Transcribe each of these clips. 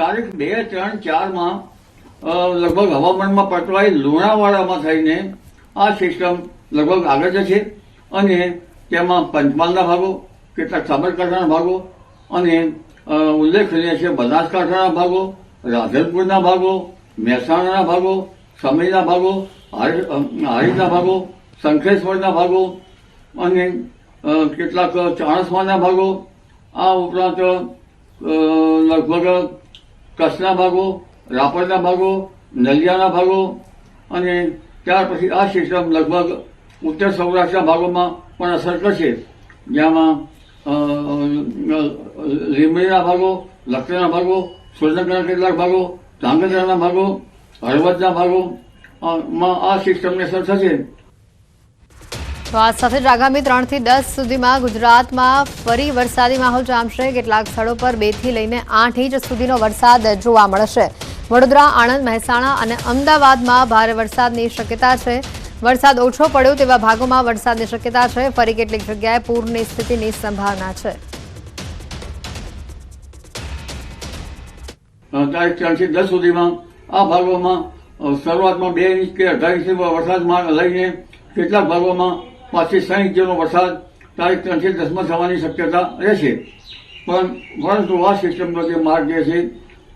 તારીખ બે ત્રણ ચારમાં લગભગ હવામાનમાં પટવાઈ લુણાવાડામાં થઈને આ સિસ્ટમ લગભગ આગળ જશે અને તેમાં પંચમહાલના ભાગો, કેટલાક સાબરકાંઠાના ભાગો અને ઉલ્લેખનીય છે બનાસકાંઠાના ભાગો, રાધનપુરના ભાગો, મહેસાણાના ભાગો, સમયના ભાગો હારીના ભાગો, શંખેશ્વરના ભાગો અને કેટલાક ચાણસમાના ભાગો. આ ઉપરાંત લગભગ કચ્છના ભાગો, રાપરના ભાગો, નલિયાના ભાગો અને ત્યાર પછી આ સિસ્ટમ લગભગ ઉત્તર સૌરાષ્ટ્રના ભાગોમાં પણ અસર કરશે. જેમાં લીંબડીના ભાગો લખતરના ભાગો, સુરેન્દ્રનગરના કેટલાક ભાગો, ધાંગધ્રાના ભાગો, હળવદના ભાગો માં આ સિસ્ટમને અસર થશે. તો આ સાથે જ આગામી ત્રણથી દસ સુધીમાં ગુજરાતમાં ફરી વરસાદી માહોલ જામશે. કેટલાક સ્થળો પર બેથી લઈને આઠ ઇંચ સુધીનો વરસાદ જોવા મળશે. વડોદરા, આણંદ, મહેસાણા અને અમદાવાદમાં ભારે વરસાદની શક્યતા છે. વરસાદ ઓછો પડ્યો તેવા ભાગોમાં વરસાદની શક્યતા છે. ફરી કેટલીક જગ્યાએ પૂરની સ્થિતિની સંભાવના છે. આ ભાગોમાં શરૂઆતમાં બે ઇંચ કે અઢાર ઇંચ વરસાદ લઈને કેટલાક ભાગોમાં પાંચથી ઇંચ જેટલો વરસાદ તારીખ ત્રણથી દસમાં થવાની શક્યતા રહેશે. પણ પરંતુ આ સિસ્ટમનો જે માર્ગ જે છે,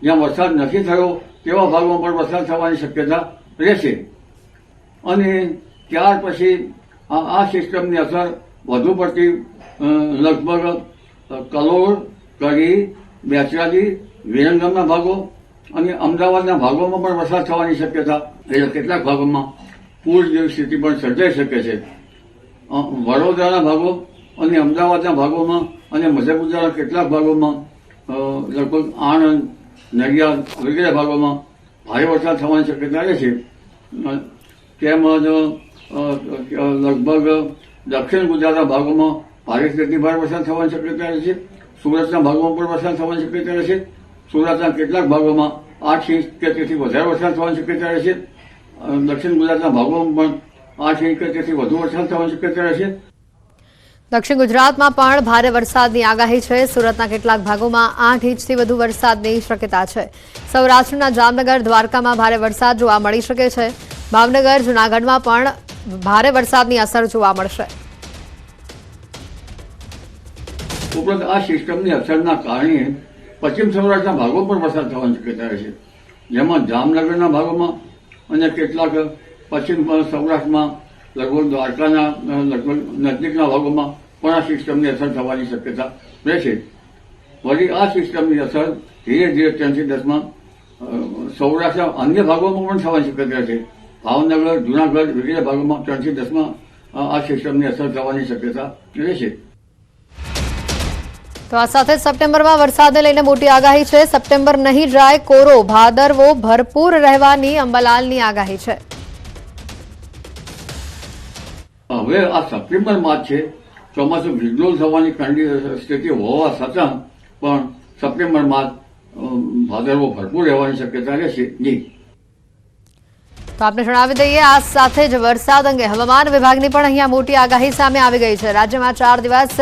જ્યાં વરસાદ નથી થયો, તેવા ભાગોમાં પણ વરસાદ થવાની શક્યતા રહેશે. અને ત્યાર પછી આ સિસ્ટમની અસર વધુ પડતી લગભગ કલોલ, કડી, બેચરાજી, વિરંગમના ભાગો અને અમદાવાદના ભાગોમાં પણ વરસાદ થવાની શક્યતા, એટલે કેટલાક ભાગોમાં પૂર જેવી સ્થિતિ પણ સર્જાઈ શકે છે. વડોદરાના ભાગો અને અમદાવાદના ભાગોમાં અને મધ્ય ગુજરાતના કેટલાક ભાગોમાં લગભગ આણંદ નડિયાદ વગેરે ભાગોમાં ભારે વરસાદ થવાની શક્યતા રહે છે. તેમજ લગભગ દક્ષિણ ગુજરાતના ભાગોમાં ભારે સ્થિતિ ભારે વરસાદ થવાની શક્યતા રહે છે. સુરતના ભાગોમાં પણ વરસાદ થવાની શક્યતા રહે છે. સુરતના કેટલાક ભાગોમાં આઠ ઇંચ કે તેથી વધારે વરસાદ થવાની શક્યતા રહે છે. દક્ષિણ ગુજરાતના ભાગોમાં પણ આઠ ઇંચ વધુ વરસાદ થવાની શક્યતા રહેશે. દક્ષિણ ગુજરાતમાં પણ ભારે વરસાદની આગાહી છે. સુરતના કેટલાક ભાગોમાં આઠ ઇંચથી વધુ વરસાદની શક્યતા છે. સૌરાષ્ટ્રના જામનગર દ્વારકામાં ભારે વરસાદ જોવા મળી શકે છે. ભાવનગર જૂનાગઢમાં પણ ભારે વરસાદની અસર જોવા મળશે. ઉપરાંત આ સિસ્ટમની અસરના કારણે પશ્ચિમ સૌરાષ્ટ્રના ભાગો પર વરસાદ થવાની શક્યતા રહેશે. જેમાં જામનગરના ભાગોમાં અને કેટલાક પશ્ચિમ સૌરાષ્ટ્રમાં લગભગ દ્વારકાના લગભગ નજીકના ભાગોમાં પણ આ સિસ્ટમની અસર થવાની શક્યતા રહેશે. વળી આ સિસ્ટમની અસર ધીરે ધીરે ત્રણથી દસમાં સૌરાષ્ટ્રના અન્ય ભાગોમાં પણ થવાની શક્યતા છે ભાવનગર, જુનાગઢ વગેરે ભાગોમાં ત્રણથી દસમાં આ સિસ્ટમની અસર થવાની શક્યતા રહેશે. તો આ સાથે સપ્ટેમ્બરમાં વરસાદને લઈને મોટી આગાહી છે. સપ્ટેમ્બર નહીં જાય, કોરો, ભાદરવો ભરપૂર રહેવાની અંબાલાલની આગાહી છે. હવે આ સપ્ટેમ્બર માસ છે. ચોમાસું વિડ્રોલ થવાની સ્થિતિ હોવા છતાં પણ સપ્ટેમ્બર માસ ભાદરવો ભરપૂર રહેવાની શક્યતા રહેશે. નહીં તો આપને જણાવી દઈએ, આ સાથે જ વરસાદ અંગે હવામાન વિભાગની પણ અહીંયા મોટી આગાહી સામે આવી ગઈ છે. રાજ્યમાં ચાર દિવસ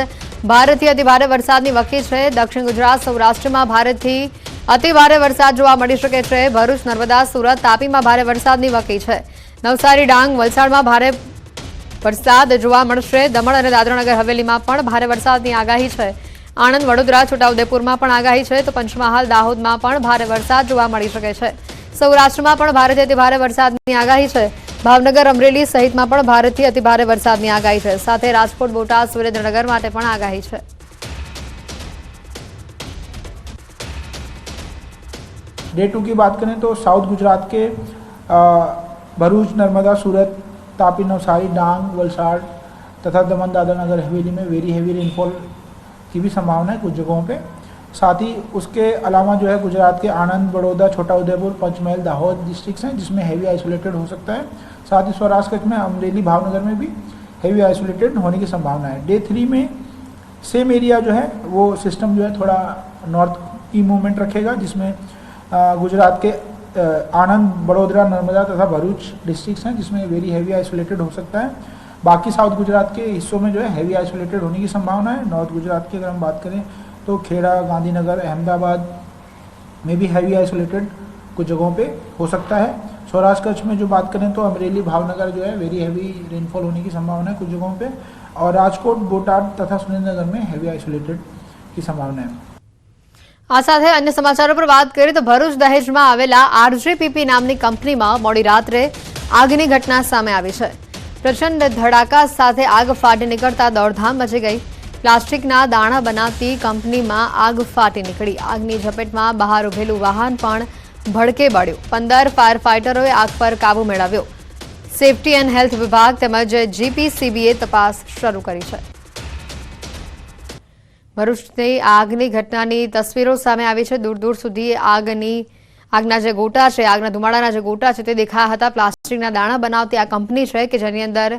ભારેથી અતિભારે વરસાદની વકી છે. દક્ષિણ ગુજરાત, સૌરાષ્ટ્રમાં ભારેથી અતિભારે વરસાદ જોવા મળી શકે છે. ભરૂચ, નર્મદા, સુરત તાપીમાં ભારે વરસાદની વકી છે. નવસારી, ડાંગ, વલસાડમાં ભારે વરસાદ જોવા મળશે દમણ અને દાદરાનગર હવેલીમાં પણ ભારે વરસાદની આગાહી છે આણંદ વડોદરા છોટાઉદેપુરમાં પણ આગાહી છે તો પંચમહાલ દાહોદમાં પણ ભારે વરસાદ જોવા મળી શકે છે સૌરાષ્ટ્રમાં પણ ભારેથી અતિ ભારે વરસાદની આગાહી છે ભાવનગર અમરેલી સહિતમાં પણ ભારેથી અતિ ભારે વરસાદની આગાહી છે સાથે રાજકોટ બોટાદ સુરેન્દ્રનગર માટે પણ આગાહી છે डे टू की बात करें तो साउथ गुजरात के अ, भरूच नर्मदा सूरत तापी नवसारी, डांग, वलसाड़ तथा दमन दादरा नगर हवेली में वेरी हैवी रेनफॉल की भी संभावना है कुछ जगहों पे। साथ ही उसके अलावा जो है गुजरात के आनंद, बड़ौदा, छोटा उदयपुर, पंचमहल, दाहोद डिस्ट्रिक्ट्स हैं जिसमें हैवी आइसोलेटेड हो सकता है। साथ ही सौराष्ट्र कच्छ में, अमरेली, भावनगर में भी हैवी आइसोलेटेड होने की संभावना है। डे थ्री में सेम एरिया जो है, वो सिस्टम जो है थोड़ा नॉर्थ की मूवमेंट रखेगा, जिसमें गुजरात के आनंद, बड़ोदरा, नर्मदा तथा भरूच डिस्ट्रिक्ट्स हैं, जिसमें वेरी हैवी आइसोलेटेड हो सकता है। बाकी साउथ गुजरात के हिस्सों में जो है हैवी आइसोलेटेड होने की संभावना है। नॉर्थ गुजरात की अगर हम बात करें तो खेड़ा, गांधीनगर, अहमदाबाद में भी हैवी आइसोलेटेड कुछ जगहों पे हो सकता है। सौराष्ट्र कच्छ में जो बात करें तो अमरेली, भावनगर जो है वेरी हैवी रेनफॉल होने की संभावना है कुछ जगहों पे। और राजकोट बोटाड तथा सुरेंद्रनगर में हैवी आइसोलेटेड की संभावना है। આ સાથે અન્ય સમાચારો પર વાત કરીએ તો ભરૂચ દહેજમાં આવેલા આરજેપીપી નામની કંપનીમાં મોડી રાત્રે આગની ઘટના સામે આવી છે. પ્રચંડ ધડાકા સાથે આગ ફાટી નીકળતા દોડધામ મચી ગઈ. પ્લાસ્ટિકના દાણા બનાવતી કંપનીમાં આગ ફાટી નીકળી. આગની ઝપેટમાં બહાર ઉભેલું વાહન પણ ભડકે બળ્યું. પંદર ફાયર ફાઇટરોએ આગ પર કાબુ મેળવ્યો. સેફટી એન્ડ હેલ્થ વિભાગ તેમજ જીપીસીબીએ તપાસ શરૂ કરી છે. ભરૂચની આગની ઘટનાની તસવીરો સામે આવી છે. દૂર દૂર સુધી આગની, આગના જે ગોટા છે, આગના ધુમાડાના જે ગોટા છે તે દેખાયા હતા. પ્લાસ્ટિકના દાણા બનાવતી આ કંપની છે કે જેની અંદર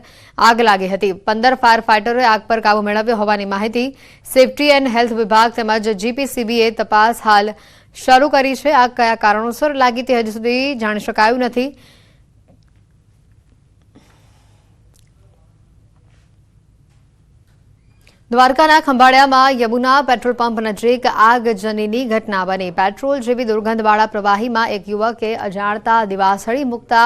આગ લાગી હતી. પંદર ફાયર ફાઇટરોએ આગ પર કાબુ મેળવ્યો હોવાની માહિતી સેફટી એન્ડ હેલ્થ વિભાગ તેમજ જીપીસીબીએ તપાસ હાલ શરૂ કરી છે. આગ કયા કારણોસર લાગી તે હજી સુધી જાણી શકાયું નથી. દ્વારકાના ખંભાળિયામાં યમુના પેટ્રોલ પંપ નજીક આગજનીની ઘટના બની. પેટ્રોલ જેવી દુર્ગંધવાળા પ્રવાહીમાં એક યુવકે અજાણતા દિવાસળી મૂકતા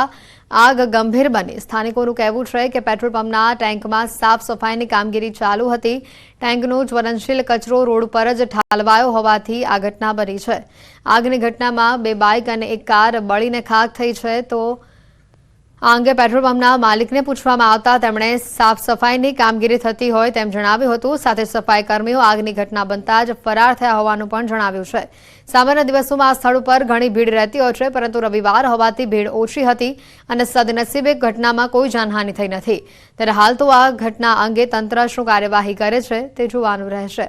આગ ગંભીર બની. સ્થાનિકોનું કહેવું છે કે પેટ્રોલ પંપના ટેન્કમાં સાફ સફાઈની કામગીરી ચાલુ હતી. ટેન્કનો જ્વલનશીલ કચરો રોડ પર જ ઠાલવાયો હોવાથી આ ઘટના બની છે. આગની ઘટનામાં બે બાઇક અને એક કાર બળીને ખાક થઈ છે તો આ અંગે પેટ્રોલ પંપના માલિકને પૂછવામાં આવતા તેમણે સાફ સફાઈની કામગીરી થતી હોય તેમ જણાવ્યું હતું. સાથે સફાઈ કર્મીઓ આગની ઘટના બનતા જ ફરાર થયા હોવાનું પણ જણાવ્યું છે. સામાન્ય દિવસોમાં આ સ્થળ ઉપર ઘણી ભીડ રહેતી હોય છે, પરંતુ રવિવાર હોવાથી ભીડ ઓછી હતી અને સદનસીબે ઘટનામાં કોઈ જાનહાનિ થઈ નથી. ત્યારે હાલ તો આ ઘટના અંગે તંત્ર શું કાર્યવાહી કરે છે તે જોવાનું રહેશે.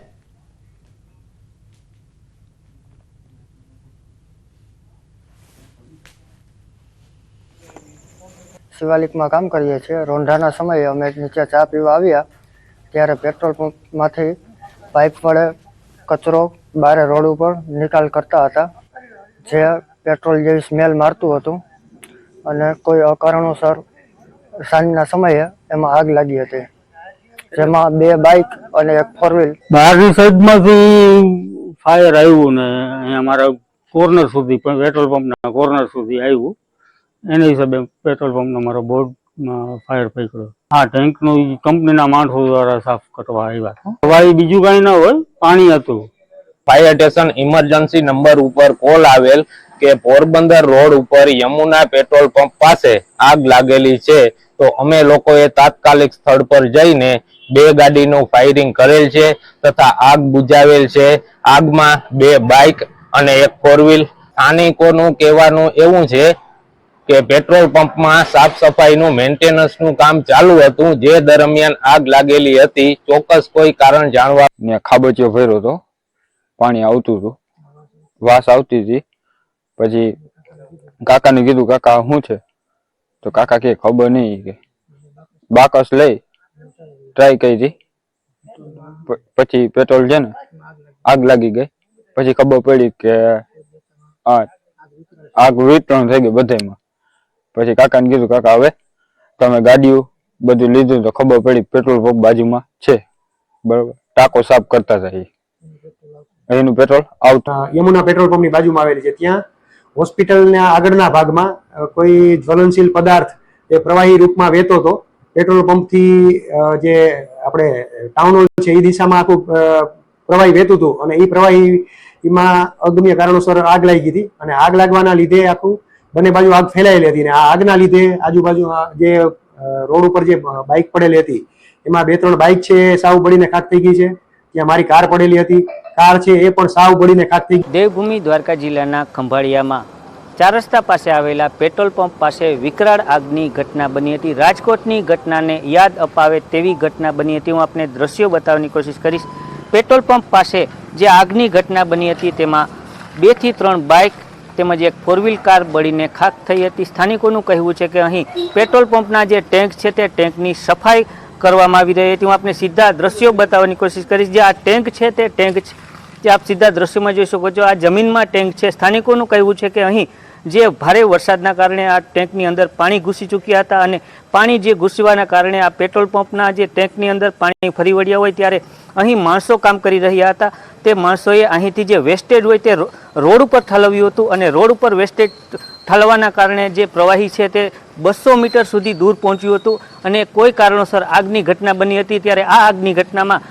શિવાલિકમાં કામ કરીએ છીએ. રોંઢાના સમયે અમે નીચે ચા પીવા આવ્યા. ત્યારે પેટ્રોલ પંપમાંથી પાઇપ વડે કચરો બારે રોડ ઉપર નિકાલ કરતા હતા. જે પેટ્રોલ જેવી સ્મેલ મારતું હતું અને કોઈ અકારણોસર સાંજના સમયે એમાં આગ લાગી હતી. જેમાં બે બાઇક અને એક ફોર વ્હીલ બહારની સાઈડમાંથી ફાયર આવ્યું ને અહીંયા અમારા કોર્નર સુધી, પણ પેટ્રોલ પંપના કોર્નર સુધી આવ્યું. એના હિસાબે પેટ્રોલ પંપનો મારો બોર્ડમાં ફાયર પકડ્યો. હા ટેન્કનું કંપનીના માણસો દ્વારા સાફ કરવા આવ્યા હવાઈ બીજું કાંઈ ના હોય, પાણી હતું. ફાયર સ્ટેશન ઇમરજન્સી નંબર ઉપર કોલ આવેલ કે પોરબંદર રોડ ઉપર યમુના પેટ્રોલ પંપ પાસે આગ લાગેલી છે. તો અમે લોકોએ તાત્કાલિક સ્થળ પર જઈને બે ગાડીનું ફાયરિંગ કરેલ છે તથા આગ બુઝાવેલ છે. આગમાં બે બાઇક અને એક ફોર વ્હીલ સ્થાનિકોનું કહેવાનું એવું છે કે પેટ્રોલ પંપમાં સાફ સફાઈનું, મેન્ટેનન્સનું કામ ચાલુ હતું. જે દરમિયાન આગ લાગેલી હતી. ચોક્કસ કોઈ કારણ જાણવા મેં ખાબોચિયો ભર્યો હતો. પાણી આવતું હતું. વાસ આવતી હતી. પછી કાકાને કીધું, કાકા, શું છે? તો કાકા કે, ખબર નહીં. કે બાકસ લઈ ટ્રાય કરી હતી. પછી પેટ્રોલ છે ને, આગ લાગી ગઈ. પછી ખબર પડી કે આગ વિતરણ થઈ ગઈ બધામાં પછી કાકાને કીધું, કાકા, હવે તમે ગાડીઓ બધું લીધું તો ખબર પડી પેટ્રોલ પંપ બાજુમાં છે. બરોબર. ટાંકો સાફ કરતા હતા એનું પેટ્રોલ આવતું. યમુના પેટ્રોલ પંપની બાજુમાં આવેલી છે. ત્યાં હોસ્પિટલના આગળના ભાગમાં કોઈ જ્વલનશીલ પદાર્થ એ પ્રવાહી રૂપમાં વહેતો હતો. પેટ્રોલ પંપથી થી જે આપણે ટાઉન હોલ છે એ દિશામાં આખું પ્રવાહી વહેતું હતું અને એ પ્રવાહીમાં અગમ્ય કારણોસર આગ લાગી હતી અને આગ લાગવાના લીધે આખું બંને બાજુ આગ ફેલાયેલી હતી અને આ આગના લીધે આજુબાજુ જે રોડ ઉપર જે બાઇક પડેલી હતી, એમાં બે ત્રણ બાઇક છે સાવ બળીને ખાક થઈ ગઈ છે. ત્યાં મારી કાર પડેલી હતી. કાર છે, એ પણ સાવ બળીને ખાક થઈ ગઈ. દેવભૂમિ દ્વારકા જિલ્લાના ખંભાળિયામાં ચાર રસ્તા પાસે આવેલા પેટ્રોલ પંપ પાસે વિકરાળ આગની ઘટના બની હતી. રાજકોટની ઘટનાને યાદ અપાવે તેવી ઘટના બની હતી. હું આપને દ્રશ્યો બતાવવાની કોશિશ કરીશ. પેટ્રોલ પંપ પાસે જે આગની ઘટના બની હતી, તેમાં બેથી ત્રણ બાઇક તેમજ એક ફોર વ્હીલ કાર બળીને ખાક થઈ હતી. સ્થાનિકોનું કહેવું છે કે અહીં પેટ્રોલ પંપના જે ટેન્ક છે તે ટેન્કની સફાઈ કરવામાં આવી રહી હતી. હું આપને સીધા દ્રશ્યો બતાવવાની કોશિશ કરીશ. જે આ ટેન્ક છે તે ટેન્ક જે આપ સીધા દ્રશ્યોમાં જોઈ શકો છો. આ જમીનમાં ટેન્ક છે. સ્થાનિકોનું કહેવું છે કે અહીં જે ભારે વરસાદના કારણે આ ટેન્કની અંદર પાણી ઘૂસી ચૂક્યા હતા અને પાણી જે ઘૂસવાના કારણે આ પેટ્રોલ પંપના જે ટેન્કની અંદર પાણી ફરી વળ્યા હોય ત્યારે અહીં માણસો કામ કરી રહ્યા હતા. તે માણસોએ અહીંથી જે વેસ્ટેજ હોય તે રોડ ઉપર ઠાલવ્યું હતું અને રોડ ઉપર વેસ્ટેજ ઠાલવાના કારણે જે પ્રવાહી છે તે બસો મીટર સુધી દૂર પહોંચ્યું હતું અને કોઈ કારણોસર આગની ઘટના બની હતી. ત્યારે આ આગની ઘટનામાં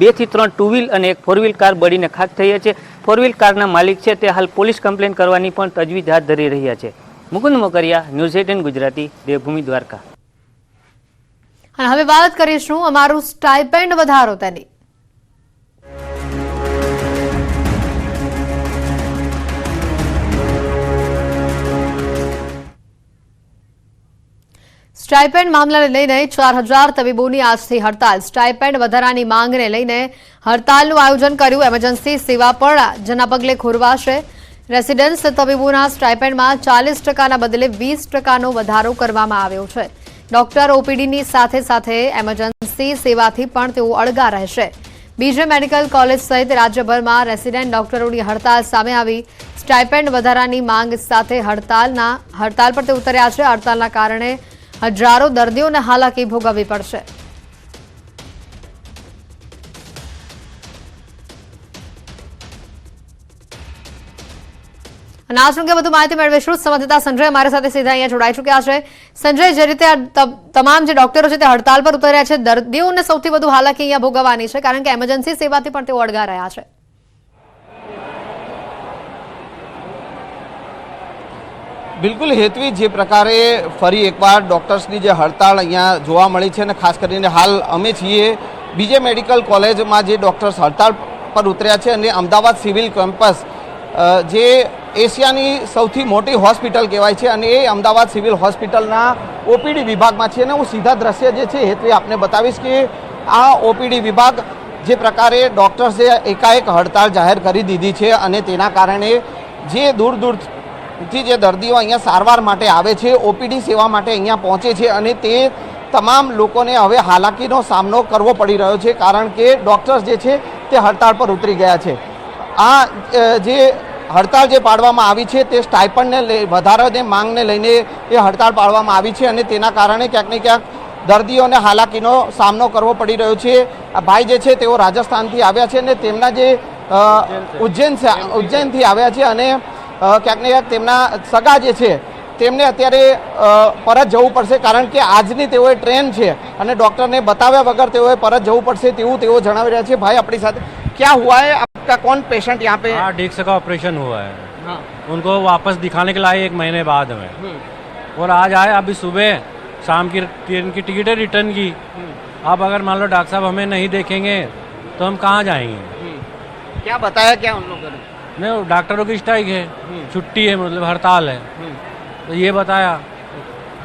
બેથી ત્રણ ટુ વ્હીલ અને એક ફોર વ્હીલ કાર બળીને ખાક થઈ છે. ફોર વ્હીલ કારના માલિક છે તે હાલ પોલીસ કમ્પ્લેન કરવાની પણ તજવીજ હાથ ધરી રહ્યા છે. Mukund Mokariya, news eighteen Gujarati, Devbhoomi Dwarka. અને હવે વાત કરીશું અમારું સ્ટાઇપેન્ડ વધારો તેની. સ્ટાઇપેન્ડ મામલાને લઈને ચાર હજાર તબીબોની આજથી હડતાલ. સ્ટાઇપેન્ડ વધારાની માંગને લઈને હડતાલનું આયોજન કર્યું. એમરજન્સી સેવા પણ જેના પગલે ખોરવાશે. રેસિડેન્સ તબીબોના સ્ટાઇપેન્ડમાં ચાલીસ ટકાના બદલે વીસ ટકાનો વધારો કરવામાં આવ્યો છે. ડોક્ટર ઓપીડીની સાથે સાથે એમરજન્સી સેવાથી પણ તેઓ અળગા રહેશે. બીજે મેડિકલ કોલેજ સહિત રાજ્યભરમાં રેસિડેન્ટ ડોક્ટરોની હડતાલ સામે આવી. સ્ટાઇપેન્ડ વધારાની માંગ સાથે હડતાલના હડતાલ પર તે ઉતર્યા છે. હડતાલના કારણે હજારો દર્દીઓને હાલાકી ભોગવવી પડશે. અને આ અંગે વધુ માહિતી મેળવીશું સંવાદદાતા સંજય અમારી સાથે સીધા અહીંયા જોડાઈ ચૂક્યા છે. સંજય, જે રીતે તમામ જે ડોક્ટરો છે તે હડતાલ પર ઉતર્યા છે, દર્દીઓને સૌથી વધુ હાલાકી અહીંયા ભોગવવાની છે કારણ કે એમરજન્સી સેવાથી પણ તેઓ અડગા રહ્યા છે. બિલકુલ હેતવી જે પ્રકારે ફરી એકવાર ડૉક્ટર્સની જે હડતાળ અહીંયા જોવા મળી છે અને ખાસ કરીને હાલ અમે છીએ બીજે મેડિકલ કોલેજમાં જે ડૉક્ટર્સ હડતાળ પર ઉતર્યા છે અને અમદાવાદ સિવિલ કેમ્પસ જે એશિયાની સૌથી મોટી હોસ્પિટલ કહેવાય છે અને એ અમદાવાદ સિવિલ હોસ્પિટલના ઓપીડી વિભાગમાં છે અને હું સીધા દ્રશ્ય જે છે હેતવી આપને બતાવીશ કે આ ઓપીડી વિભાગ જે પ્રકારે ડૉક્ટર્સે એકાએક હડતાળ જાહેર કરી દીધી છે અને તેના કારણે જે દૂર દૂર થી જે દર્દીઓ અહીંયા સારવાર માટે આવે છે ઓપીડી સેવા માટે અહીંયા પહોંચે છે અને તે તમામ લોકોને હવે હાલાકીનો સામનો કરવો પડી રહ્યો છે કારણ કે ડૉક્ટર્સ જે છે તે હડતાળ પર ઉતરી ગયા છે. આ જે હડતાળ જે પાડવામાં આવી છે તે સ્ટાઇપન્ડને લઈ વધારાને માંગને લઈને એ હડતાળ પાડવામાં આવી છે અને તેના કારણે ક્યાંક ને ક્યાંક દર્દીઓને હાલાકીનો સામનો કરવો પડી રહ્યો છે. આ ભાઈ જે છે તેઓ રાજસ્થાનથી આવ્યા છે અને તેમના જે ઉજ્જૈન છે ઉજ્જૈનથી આવ્યા છે અને ક્યાંક ને ક્યાંક તેમના સગા જે છે તેમને અત્યારે અ, પરત જવું પડશે કારણ કે આજની તેઓએ ટ્રેન છે અને ડૉક્ટરને બતાવ્યા વગર તેઓએ પરત જવું પડશે તેવું તેઓ જણાવી રહ્યા છે ભાઈ આપણી સાથે ક્યાં હુઆ હે આપકા કોણ પેશન્ટ यहाँ पे हाँ डिस्क का ऑपरेशन हुआ है हाँ उनको वापस दिखाने के लाए एक महीने बाद में और आज आए अभी सुबह शाम की ट्रेन की टिकट है रिटर्न की अब अगर मान लो डॉक्टर साहब हमें नहीं देखेंगे तो हम कहाँ जाएंगे क्या बताया क्या उन लोगों ने नहीं वो डॉक्टरों की स्ट्राइक है छुट्टी है मतलब हड़ताल है तो ये बताया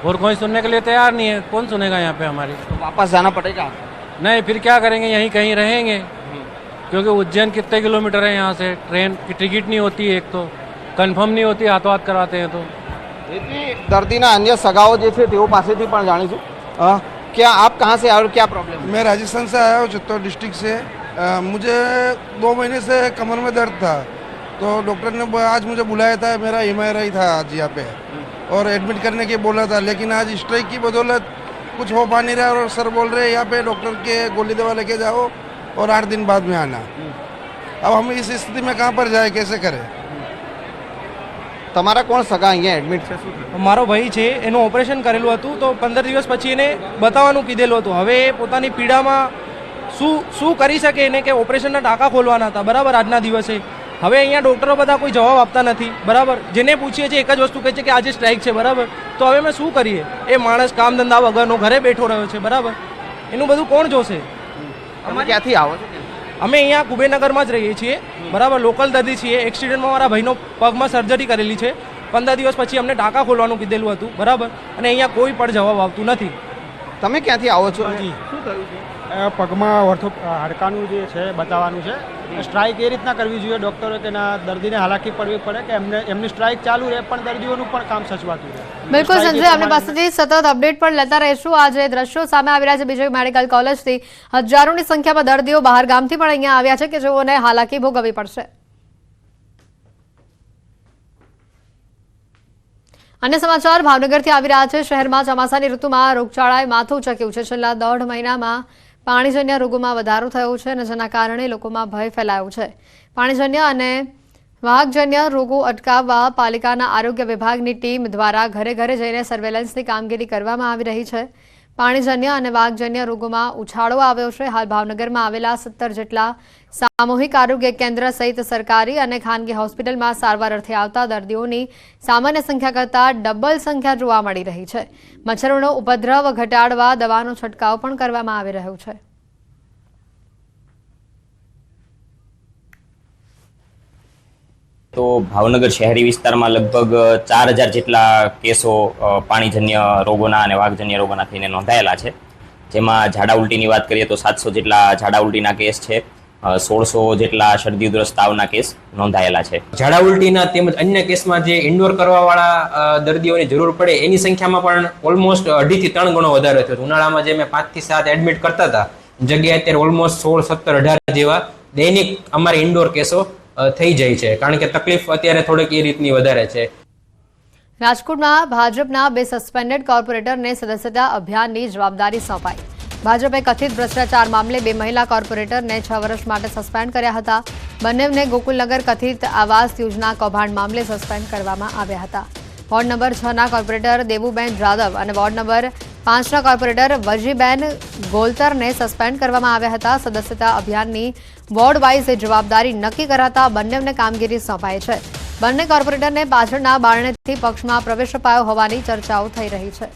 और कोई सुनने के लिए तैयार नहीं है कौन सुनेगा यहाँ पे हमारी तो वापस जाना पड़ेगा नहीं फिर क्या करेंगे यहीं कहीं रहेंगे क्योंकि उज्जैन कितने किलोमीटर है यहाँ से ट्रेन की टिकट नहीं होती एक तो कंफर्म नहीं होती हाथों हाथ कराते हैं तो એથી દર્દીના અન્ય સગાઓ જે છે તેઓ પાસેથી પણ જાણીશું અ, क्या आप कहाँ से आए और क्या प्रॉब्लम मैं राजस्थान से आया हूँ चित्तौड़ डिस्ट्रिक्ट से अ, मुझे दो महीने से कमर में दर्द था तो डॉक्टर ने ब- आज मुझे बुलाया था मेरा एम था आज यहाँ पे और एडमिट करने के बोला था लेकिन आज स्ट्राइक की बदौलत कुछ हो पा नहीं रहा और सर बोल रहे हैं यहाँ पे डॉक्टर के गोली दवा लेके जाओ और आठ दिन बाद में आना अब हम इस स्थिति में कहाँ पर जाए कैसे करें તમારા કોણ સગા અહીંયા એડમિટ છે શું થયું? મારો ભાઈ છે એનું ઓપરેશન કરેલું હતું તો પંદર દિવસ પછી એને બતાવવાનું કીધેલું હતું હવે એ પોતાની પીડામાં શું શું કરી શકે એને કે ઓપરેશનના ટાંકા ખોલવાના હતા બરાબર આજના દિવસે હવે અહીંયા ડૉક્ટરો બધા કોઈ જવાબ આપતા નથી બરાબર? જેને પૂછીએ છીએ એક જ વસ્તુ કહે છે કે આજે સ્ટ્રાઇક છે બરાબર? તો હવે અમે શું કરીએ? એ માણસ કામ ધંધા વગરનો ઘરે બેઠો રહ્યો છે બરાબર? એનું બધું કોણ જોશે? તમે ક્યાંથી આવો અમે અહીંયા કુબેરનગરમાં જ રહીએ છીએ બરાબર? લોકલ દર્દી છીએ. એક્સિડન્ટમાં મારા ભાઈનો પગમાં સર્જરી કરેલી છે. પંદર દિવસ પછી અમને ટાંકા ખોલવાનું કીધેલું હતું બરાબર? અને અહીંયા કોઈ પણ જવાબ આવતું નથી. તમે ક્યાંથી આવો છો. શું થયું છે? પગમાં ઓર્થો હાડકાનું જે છે બતાવવાનું છે. સ્ટ્રાઇક એ રીતના કરવી જોઈએ ડૉક્ટરો કે ના દર્દીને હાલાકી પડવી પડે કે એમને એમની સ્ટ્રાઇક ચાલુ રહે પણ દર્દીઓનું પણ કામ સચવાતું રહે. બિલકુલ સંજય આપણી પાસેથી સતત અપડેટ પણ લેતા રહીશું. જે દ્રશ્યો સામે આવી રહ્યા છે બીજે મેડિકલ કોલેજથી. હજારોની સંખ્યામાં દર્દીઓ બહાર ગામથી પણ અહીંયા આવ્યા છે કે જેઓને હાલાકી ભોગવવી પડશે. અન્ય સમાચાર ભાવનગરથી આવી રહ્યા છે. શહેરમાં ચોમાસાની ઋતુમાં રોગચાળાએ માથું ચક્યું છે. છેલ્લા દોઢ મહિનામાં પાણીજન્ય રોગોમાં વધારો થયો છે અને જેના કારણે લોકોમાં ભય ફેલાયો છે. પાણીજન્ય અને વાહકજન્ય રોગો અટકાવવા પાલિકાના આરોગ્ય વિભાગની ટીમ દ્વારા ઘરે ઘરે જઈને સર્વેલન્સની કામગીરી કરવામાં આવી રહી છે. પાણીજન્ય અને વાઘજન્ય રોગોમાં ઉછાળો આવ્યો છે. હાલ ભાવનગરમાં આવેલા સત્તર જેટલા સામૂહિક આરોગ્ય કેન્દ્ર સહિત સરકારી અને ખાનગી હોસ્પિટલમાં સારવાર અર્થે આવતા દર્દીઓની સામાન્ય સંખ્યા કરતાં ડબલ સંખ્યા જોવા મળી રહી છે. મચ્છરોનો ઉપદ્રવ ઘટાડવા દવાનો છંટકાવ પણ કરવામાં આવી રહ્યો છે. તો ભાવનગર શહેરી વિસ્તારમાં લગભગ ચાર હજાર જેટલા કેસો પાણીજન્ય રોગોના અને વાઘજન્ય રોગોના થઈને નોંધાયેલા છે. જેમાં ઝાડા ઉલટીની વાત કરીએ તો સાતસો જેટલા ઝાડા ઉલટીના કેસ છે સોળસો જેટલા શરદી ઉધરસ તાવના કેસ નોંધાયેલા છે. ઝાડા ઉલટીના તેમજ અન્ય કેસમાં જે ઇન્ડોર કરવાવાળા દર્દીઓની જરૂર પડે એની સંખ્યામાં પણ ઓલમોસ્ટ અઢીથી ત્રણ ગણો વધારો થયો. ઉનાળામાં જે મેં પાંચથી સાત એડમિટ કરતા હતા, જગ્યાએ અત્યારે ઓલમોસ્ટ સોળ, સત્તર, અઢાર જેવા દૈનિક અમારે ઇન્ડોર કેસો થઈ જાય છે. કારણ કે તકલીફ અત્યારે થોડીક એ રીતની વધારે છે. રાજકોટમાં ભાજપના બે સસ્પેન્ડેડ કોર્પોરેટરને સદસ્યતા અભિયાનની જવાબદારી સોંપાઈ. ભાજપે કથિત ભ્રષ્ટાચાર મામલે બે મહિલા કોર્પોરેટરને છ વર્ષ માટે સસ્પેન્ડ કર્યા હતા. બંનેને ગોકુલનગર કથિત આવાસ યોજના કૌભાંડ મામલે સસ્પેન્ડ કરવામાં આવ્યા હતા. વોર્ડ નંબર છના કોર્પોરેટર દેવુબેન જાદવ અને વોર્ડ નંબર પાંચના કોર્પોરેટર વજીબેન ગોલતરને સસ્પેન્ડ કરવામાં આવ્યા હતા. સદસ્યતા અભિયાનની વોર્ડ વાઇઝ જવાબદારી નક્કી કરાતા બંનેને કામગીરી સોંપાઈ છે. બંને કોર્પોરેટરને પાછળના બારણેથી પક્ષમાં પ્રવેશ અપાયો હોવાની ચર્ચાઓ થઈ રહી છે.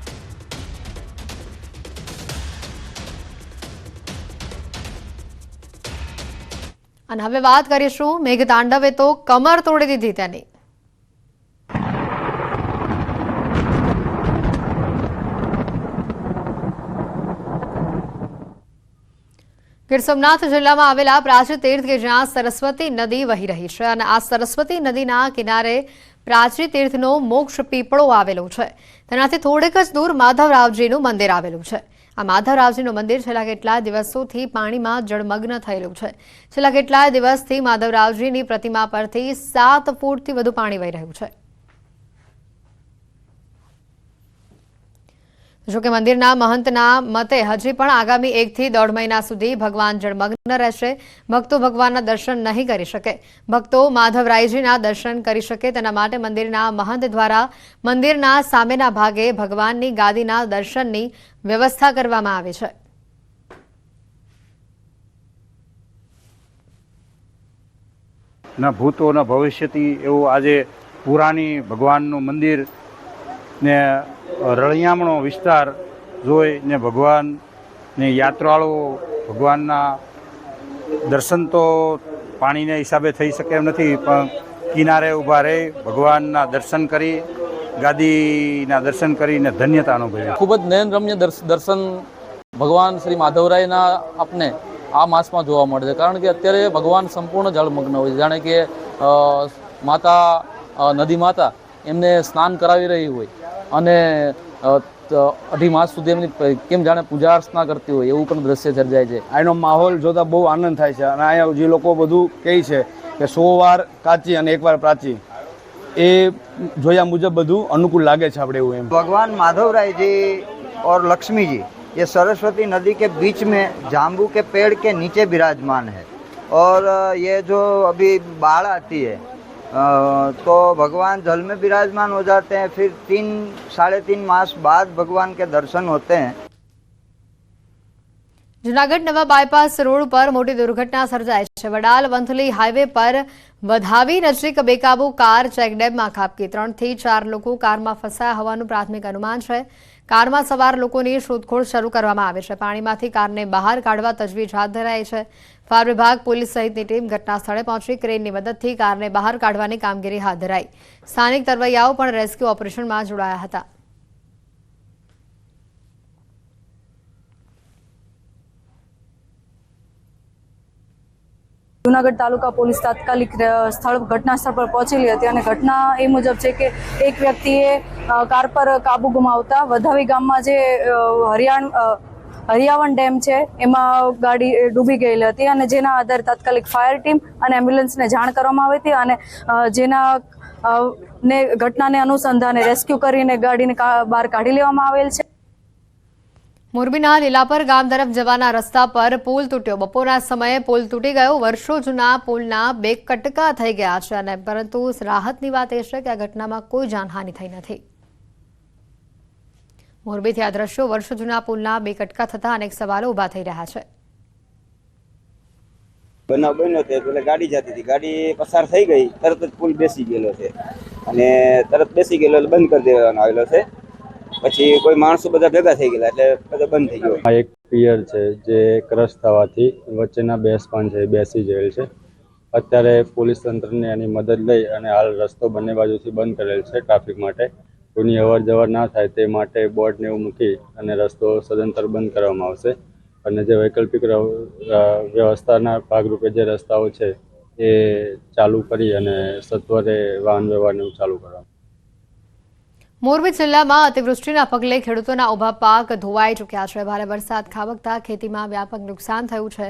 અને હવે વાત કરીશું મેઘતાંડવે તો કમર તોડી દીધી તેની. ગીર સોમનાથ જિલ્લામાં આવેલા પ્રાચી તીર્થ કે જ્યાં સરસ્વતી નદી વહી રહી છે અને આ સરસ્વતી નદીના કિનારે પ્રાચી તીર્થનો મોક્ષ પીપળો આવેલો છે. તેનાથી થોડેક જ દૂર માધવરાવજીનું મંદિર આવેલું છે. આ માધવરાવજીનું મંદિર છેલ્લા કેટલાય દિવસોથી પાણીમાં જળમગ્ન થયેલું છે. છેલ્લા કેટલાય દિવસથી માધવરાવજીની પ્રતિમા પરથી સાત ફૂટથી વધુ પાણી વહી રહ્યું છે. જોકે મંદિરના મહંતના મતે હજી પણ આગામી એકથી દોઢ મહિના સુધી ભગવાન જળમગ્ન રહેશે. ભક્તો ભગવાનના દર્શન નહીં કરી શકે. ભક્તો માધવરાયજીના દર્શન કરી શકે તેના માટે મંદિરના મહંત દ્વારા મંદિરના સામેના ભાગે ભગવાનની ગાદીના દર્શનની વ્યવસ્થા કરવામાં આવી છે. ના ભૂતો, ના ભવિષ્યથી એવું આજે પુરાણી ભગવાનનું મંદિર ને રળિયામણો વિસ્તાર જોઈ ને ભગવાનની યાત્રાળુઓ ભગવાનના દર્શન તો પાણીના હિસાબે થઈ શકે એમ નથી, પણ કિનારે ઊભા રહી ભગવાનના દર્શન કરી, ગાદીના દર્શન કરીને ધન્યતા અનુભવી ખૂબ જ નયનરમ્ય દર્શ- દર્શન ભગવાન શ્રી માધવરાયના આપને આ માસમાં જોવા મળે છે. કારણ કે અત્યારે ભગવાન સંપૂર્ણ જળમગ્ન હોય છે. જાણે કે માતા નદી માતા એમને સ્નાન કરાવી રહી હોય. અને અ, ત- અઢી માસ સુધી એમની પ- કેમ જાણે પૂજા અર્ચના કરતી હોય એવું પણ દ્રશ્ય સર્જાય છે આનો માહોલ જોતા બહુ આનંદ થાય છે અને અહીંયા જે લોકો બધું કહે છે કે સો વાર કાચી અને એકવાર પ્રાચી એ જોયા મુજબ બધું અનુકૂળ લાગે છે આપણે એવું એમ भगवान माधव राय जी और लक्ष्मी जी ये सरस्वती नदी के बीच में जाम्बू के पेड़ के नीचे विराजमान है और अ, ये जो अभी बाढ़ आती है अ, तो भगवान जल में विराजमान हो जाते हैं फिर तीन साढ़े तीन मास बाद भगवान के दर्शन होते हैं જૂનાગઢ નવા બાયપાસ રોડ પર મોટી દુર્ઘટના સર્જાઈ છે વડાલ વંથલી હાઈવે પર વધાવી નજીક બેકાબુ કાર ચેકડેમમાં ખાબકી ત્રણથી ચાર લોકો કારમાં ફસાયા હોવાનું પ્રાથમિક અનુમાન છે કારમાં સવાર લોકોની શોધખોળ શરૂ કરવામાં આવી છે પાણીમાંથી કારને બહાર કાઢવા તજવીજ હાથ ધરાઈ છે ફાયર વિભાગ, પોલીસ સહિતની ટીમ ઘટના પહોંચી ક્રેનની મદદથી કારને બહાર કાઢવાની કામગીરી હાથ ધરાઈ. સ્થાનિક તરવૈયાઓ પણ રેસ્ક્યુ ઓપરેશનમાં જોડાયા હતા. જુનાગઢ તાલુકા પોલીસ તાત્કાલિક સ્થળ ઘટના સ્થળ પર પહોંચેલી હતી અને ઘટના એ મુજબ છે કે એક વ્યક્તિએ કાર પર કાબુ ગુમાવતા વધાવી ગામમાં જે હરિયાણ અ, હરિયાવણ ડેમ છે એમાં ગાડી ડૂબી ગયેલી હતી અને જેના આધારે તાત્કાલિક ફાયર ટીમ અને એમ્બ્યુલન્સને જાણ કરવામાં આવી હતી અને જેના ને ઘટનાને અનુસંધાને રેસ્ક્યુ કરીને ગાડીને બહાર કાઢી લેવામાં આવેલ છે. મોરબીના લીલાપર ગામ તરફ જવાના રસ્તા પર પુલ તૂટ્યો. બપોરના સમયે પુલ તૂટી ગયો. વર્ષો જૂના પુલના બે કટકા થઈ ગયા છે અને પરંતુ રાહતની વાત એ છે કે આ ઘટનામાં કોઈ જાનહાનિ થઈ નથી. મોરબીથી આ દ્રશ્યો વર્ષો જૂના પુલના બે કટકા થતા અનેક સવાલો ઊભા થઈ રહ્યા છે. બનાવ બન્યો તે એટલે ગાડી જતી હતી. ગાડી પસાર થઈ ગઈ તરત જ પુલ બેસી ગયેલો છે. અને તરત બેસી ગયેલો એટલે બંધ કરી દેવાનો આવેલો છે. પછી કોઈ માણસો બધા ભેગા થઈ ગયેલા એટલે બધો બંધ થઈ ગયો. આ એક પિયર છે જે ક્રશ થવાથી વચ્ચેના બેસ પણ છે બેસી ગયેલ છે. અત્યારે પોલીસ તંત્રને એની મદદ લઈ અને હાલ રસ્તો બંને બાજુથી બંધ કરેલ છે ટ્રાફિક માટે. કોઈની અવર જવર ના થાય તે માટે બોર્ડ ને એવું મૂકી અને રસ્તો સદંતર બંધ કરવામાં આવશે. અને જે વૈકલ્પિક વ્યવસ્થાના ભાગરૂપે જે રસ્તાઓ છે એ ચાલુ કરી અને સત્વરે વાહન વ્યવહારને ચાલુ કરવા. મોરબી જિલ્લામાં અતિવૃષ્ટિના પગલે ખેડૂતોના ઊભા પાક ધોવાઈ ચૂક્યા છે. ભારે વરસાદ ખાબકતા ખેતીમાં વ્યાપક નુકસાન થયું છે.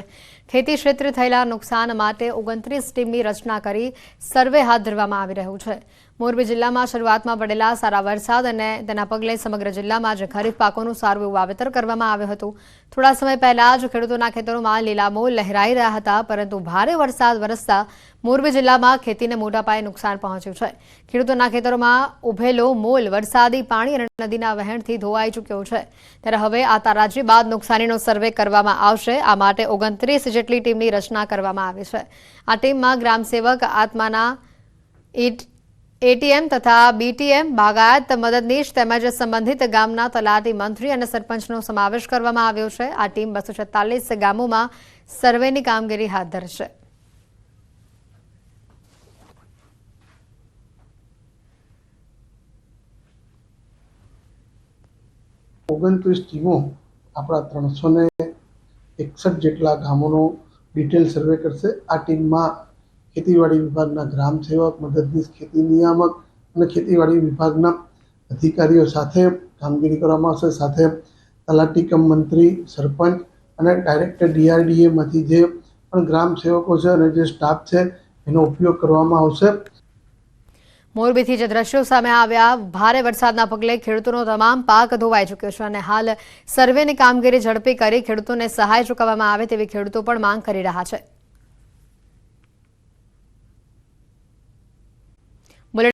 ખેતી ક્ષેત્રે થયેલા નુકસાન માટે ઓગણત્રીસ ટીમની રચના કરી સર્વે હાથ ધરવામાં આવી રહ્યું છે. મોરબી જિલ્લામાં શરૂઆતમાં પડેલા સારા વરસાદ અને તેના પગલે સમગ્ર જિલ્લામાં જ ખરીફ પાકોનું સારું એવું વાવેતર કરવામાં આવ્યું હતું. થોડા સમય પહેલા જ ખેડૂતોના ખેતરોમાં લીલામો લહેરાઈ રહ્યા હતા, પરંતુ ભારે વરસાદ વરસતા મોરબી જિલ્લામાં ખેતીને મોટા પાયે નુકસાન પહોંચ્યું છે. ખેડૂતોના ખેતરોમાં ઉભેલો મોલ, વરસાદી પાણી અને નદીના વહેણથી ધોવાઈ ચૂક્યો છે. ત્યારે હવે આ તારાજી બાદ નુકસાનીનો સર્વે કરવામાં આવશે. આ માટે ઓગણત્રીસ જેટલી ટીમની રચના કરવામાં આવી છે. આ ટીમમાં ગ્રામસેવક આત્માના ઈટ એટીએમ તથા બીટીએમ બાગાયત મદદનીશ તેમજ સંબંધિત ગામના તલાટી મંત્રી અને સરપંચનો સમાવેશ કરવામાં આવ્યો છે. આ ટીમ બસો છેતાલીસ ગામોમાં સર્વેની કામગીરી હાથ ધરશે. ઓગણત્રીસ ટીમો આપણા ત્રણસો ને એકસઠ જેટલા ગામોનો ડિટેલ સર્વે કરશે. આ ટીમમાં ખેતીવાડી વિભાગના ગ્રામ સેવક, મદદનીશ, ખેતી નિયામક અને ખેતીવાડી વિભાગના અધિકારીઓ સાથે કામગીરી કરવામાં આવશે. સાથે તલાટી કમ મંત્રી, સરપંચ અને ડાયરેક્ટર ડીઆરડીએમાંથી જે પણ ગ્રામ સેવકો છે અને જે સ્ટાફ છે, એનો ઉપયોગ કરવામાં આવશે. મોરબીથી જે દ્રશ્યો સામે આવ્યા, ભારે વરસાદના પગલે ખેડૂતોનો તમામ પાક ધોવાઈ ચૂક્યો છે અને હાલ સર્વેની કામગીરી ઝડપી કરી ખેડૂતોને સહાય ચૂકવવામાં આવે તેવી ખેડૂતો પણ માંગ કરી રહ્યા છે.